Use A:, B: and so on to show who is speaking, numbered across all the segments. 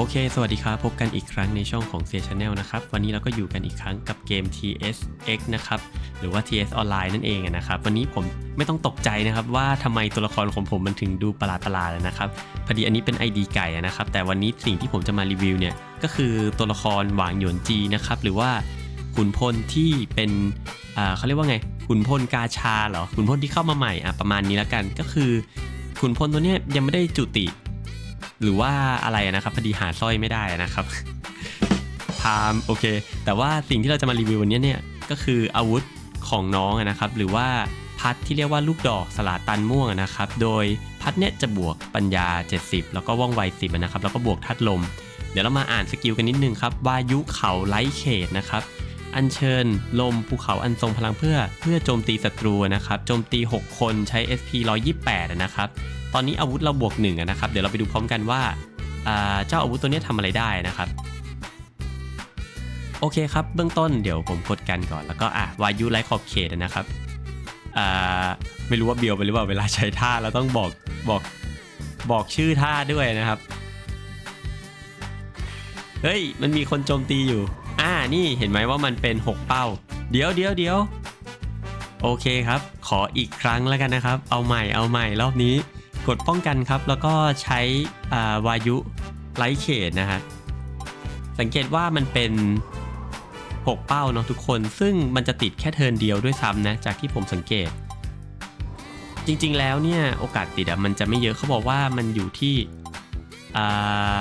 A: โอเค สวัสดีครับ พบกันอีกครั้งในช่องของ c Channel นะครับ วันนี้เราก็อยู่กันอีกครั้งกับเกม TSX นะครับ หรือว่า TS Online นั่นเองนะครับ วันนี้ผมไม่ต้องตกใจนะครับ ว่าทำไมตัวละครของผมมันถึงดูประหลาดประหลาดนะครับ พอดีอันนี้เป็น ID ไก่นะครับ แต่วันนี้สิ่งที่ผมจะมารีวิวเนี่ย ก็คือตัวละครหวางหยวนจีนะครับ หรือว่าขุนพลที่เป็นเขาเรียกว่าไง ขุนพลกาชาเหรอ ขุนพลที่เข้ามาใหม่ อะ ประมาณนี้แล้วกัน ก็คือขุนพลตัวเนี้ยยังไม่ได้จุติ หรือว่าอะไรนะครับพอดีหาสร้อยไม่ได้นะครับพามโอเค แต่ว่าสิ่งที่เราจะมารีวิววันนี้เนี่ยก็คืออาวุธของน้องนะครับหรือว่าพัดที่เรียกว่าลูกดอกสลาตันม่วงนะครับ โดยพัดเนี่ยจะบวกปัญญา 70 แล้วก็ว่องไว 10 นะครับ แล้วก็บวกทัดลม เดี๋ยวเรามาอ่านสกิลกันนิดนึงครับวายุเขาไลท์เขตนะครับ อัญเชิญ ลมภูเขาอันทรงพลังเพื่อ เพื่อโจมตีศัตรูนะครับโจมตี 6 คนใช้ SP 128อะนะครับตอนนี้อาวุธเราบวกหนึ่งอะนะครับเดี๋ยวเราไปดูพร้อมกันว่าเจ้าอาวุธตัวนี้ทำอะไรได้นะครับโอเคครับเบื้องต้นเดี๋ยวผมกดกันก่อนแล้วก็อะวายุไร้ขอบเขตนะครับอ่าไม่รู้ว่าเบียวไปหรือเปล่าเวลาใช้ท่าเราต้องบอกบอกบอกชื่อท่าด้วยนะครับ เฮ้ย มันมีคนโจมตีอยู่ อ่านี่เห็นไหมว่ามันเป็น 6 เป้า เดี๋ยวเดี๋ยวเดี๋ยวโอเคครับ ขออีกครั้งแล้วกันนะครับ เอาใหม่เอาใหม่รอบนี้ กดป้องกันครับ แล้วก็ใช้อ่าวายุไลท์เขตนะฮะสังเกตว่ามันเป็น 6 เป้าเนาะทุกคน ซึ่งมันจะติดแค่เทินเดียวด้วยซ้ำนะ จากที่ผมสังเกต จริงๆแล้วเนี่ย โอกาสติดอะมันจะไม่เยอะเขาบอกว่ามันอยู่ที่อ่า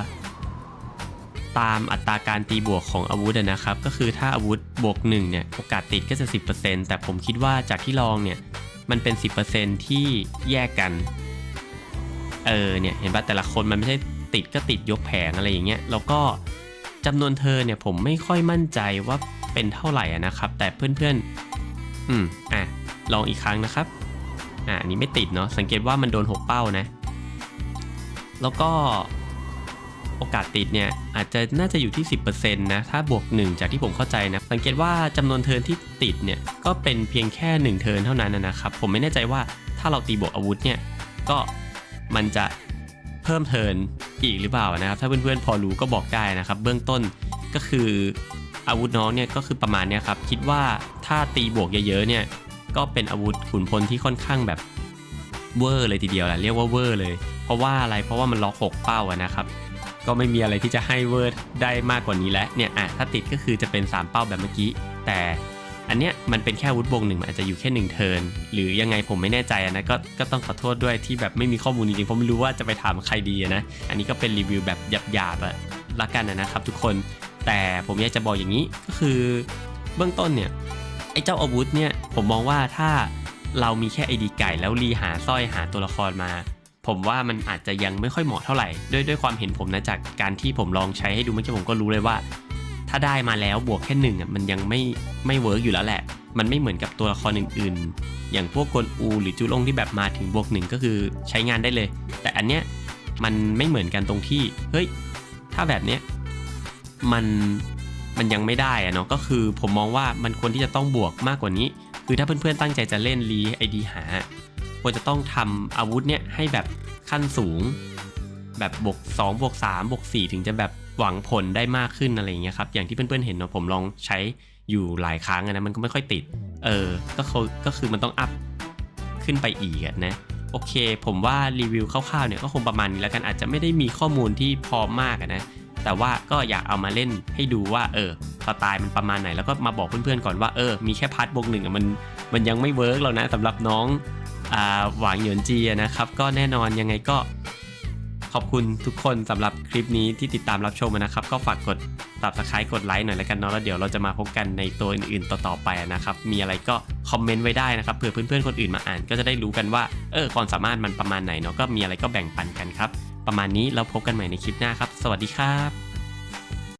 A: ตามอัตราการตีบวกของอาวุธนะครับ ก็คือถ้าอาวุธบวก1เนี่ยโอกาสติดก็จะ 10%แต่ผมคิดว่าจากที่ลองเนี่ยมันเป็น 10%ที่แยกกัน เออเนี่ยเห็นปะแต่ละคนมันไม่ใช่ติดก็ติดยกแผงอะไรอย่างเงี้ยแล้วก็จำนวนเธอเนี่ยผมไม่ค่อยมั่นใจว่าเป็นเท่าไหร่นะครับ แต่เพื่อนๆ อืมอะลองอีกครั้งนะครับอะนนี้ไม่ติดเนาะสังเกตว่ามันโดน 6 เป้านะ แล้วก็ โอกาสติดเนี่ยอาจจะน่าจะอยู่ที่ 10%นะถ้าบวก 1 จากที่ผมเข้าใจนะ สังเกตว่าจำนวนเทิร์นที่ติดเนี่ยก็เป็นเพียงแค่ 1 เทิร์นเท่านั้นนะครับ ผมไม่แน่ใจว่าถ้าเราตีบวกอาวุธเนี่ยก็มันจะเพิ่มเทิร์นอีกหรือเปล่านะครับ ถ้าเพื่อนๆพอรู้ก็บอกได้นะครับ เบื้องต้นก็คืออาวุธน้องเนี่ยก็คือประมาณเนี้ยครับคิดว่าถ้าตีบวกเยอะๆเนี่ยก็เป็นอาวุธขุนพลที่ค่อนข้างแบบเวอร์เลยทีเดียวแหละเรียกว่าเวอร์เลย เพราะว่าอะไรเพราะว่ามันล็อกหกเป้าอะนะครับ ก็ไม่มีอะไรที่จะให้เวอร์ได้มากกว่านี้แล้วเนี่ยอะถ้าติดก็คือจะเป็น 3 เป้าแบบเมื่อกี้ แต่อันเนี้ยมันเป็นแค่วุธบวกหนึ่งอาจจะอยู่แค่1เทิร์นหรือยังไงผมไม่แน่ใจนะก็ก็ต้องขอโทษด้วยที่แบบไม่มีข้อมูลจริงๆเพราะไม่รู้ว่าจะไปถามใครดีนะ อันนี้ก็เป็นรีวิวแบบหยาบๆอะละกันนะครับทุกคนแต่ผมอยากจะบอกอย่างนี้ก็คือเบื้องต้นเนี่ยไอ้เจ้าอาวุธเนี่ยผมมองว่าถ้าเรามีแค่ไอดีไก่แล้วรีหาสร้อยหาตัวละครมา ผมว่ามันอาจจะยังไม่ค่อยเหมาะเท่าไหร่ด้วยด้วยความเห็นผมนะจากการที่ผมลองใช้ให้ดูเมื่อกี้ผมก็รู้เลยว่า ถ้าได้มาแล้วบวกแค่หนึ่งอะมันยังไม่ไม่เวิร์กอยู่แล้วแหละ มันไม่เหมือนกับตัวละครอื่นๆ อย่างพวกกลอู หรือจูลงที่แบบมาถึงบวกหนึ่งก็คือใช้งานได้เลย แต่อันเนี้ยมันไม่เหมือนกันตรงที่เฮ้ยถ้าแบบเนี้ยมันมันยังไม่ได้อะเนาะก็คือผมมองว่ามันควรที่จะต้องบวกมากกว่านี้ คือถ้าเพื่อนๆตั้งใจจะเล่นรีไอดีหา ควรจะต้องทำอาวุธเนี่ยให้แบบขั้นสูง แบบบวก2บวก3บวก4ถึงจะแบบหวังผลได้มากขึ้นอะไรอย่างเงี้ยครับอย่างที่เพื่อนๆเห็นเนาะผมลองใช้อยู่หลายครั้งนะมันก็ไม่ค่อยติด เออก็คือก็คือมันต้องอัพขึ้นไปอีกนะโอเค ผมว่ารีวิวคร่าวๆเนี่ยก็คงประมาณนี้แล้วกันอาจจะไม่ได้มีข้อมูลที่พร้อมมากนะแต่ว่าก็อยากเอามาเล่นให้ดูว่าเออสไตล์มันประมาณไหนแล้วก็มาบอกเพื่อนๆก่อนว่าเออมีแค่พาร์ทบวกหนึ่งมันมันยังไม่เวิร์กแล้วนะสำหรับน้อง หวางเหยินจีนะครับ ก็แน่นอนยังไงก็ขอบคุณทุกคนสำหรับคลิปนี้ที่ติดตามรับชมนะครับ ก็ฝากกด subscribe กดไลค์หน่อยแล้วกันเนาะแล้วเดี๋ยวเราจะมาพบกันในตัวอื่นๆต่อๆไปนะครับ มีอะไรก็คอมเมนต์ไว้ได้นะครับเผื่อเพื่อนๆคนอื่นมาอ่านก็จะได้รู้กันว่าเออความสามารถมันประมาณไหนเนาะก็มีอะไรก็แบ่งปันกันครับ ประมาณนี้เราพบกันใหม่ในคลิปหน้าครับ สวัสดีครับ